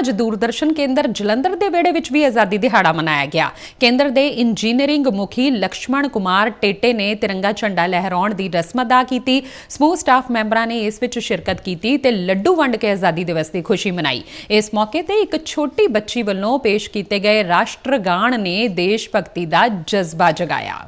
ਅੱਜ ਦੂਰਦਰਸ਼ਨ ਕੇਂਦਰ ਜਲੰਧਰ ਦੇ ਵਿਹੜੇ ਵਿੱਚ ਵੀ ਆਜ਼ਾਦੀ ਦਿਹਾੜਾ ਮਨਾਇਆ ਗਿਆ। ਕੇਂਦਰ ਦੇ ਇੰਜੀਨੀਅਰਿੰਗ ਮੁਖੀ ਲਕਸ਼ਮਣ ਕੁਮਾਰ ਟੇਟੇ ਨੇ ਤਿਰੰਗਾ ਝੰਡਾ ਲਹਿਰਾਉਣ ਦੀ ਰਸਮ ਅਦਾ ਕੀਤੀ। ਸਮੂਹ ਸਟਾਫ ਮੈਂਬਰਾਂ ਨੇ ਇਸ ਵਿੱਚ ਸ਼ਿਰਕਤ ਕੀਤੀ ਤੇ ਲੱਡੂ ਵੰਡ ਕੇ ਆਜ਼ਾਦੀ ਦਿਵਸ ਦੀ ਖੁਸ਼ੀ ਮਨਾਈ। ਇਸ ਮੌਕੇ ਤੇ ਇੱਕ ਛੋਟੀ ਬੱਚੀ ਵੱਲੋਂ ਪੇਸ਼ ਕੀਤੇ ਗਏ ਰਾਸ਼ਟਰ ਗਾਣ ਨੇ ਦੇਸ਼ ਭਗਤੀ ਦਾ ਜਜ਼ਬਾ ਜਗਾਇਆ।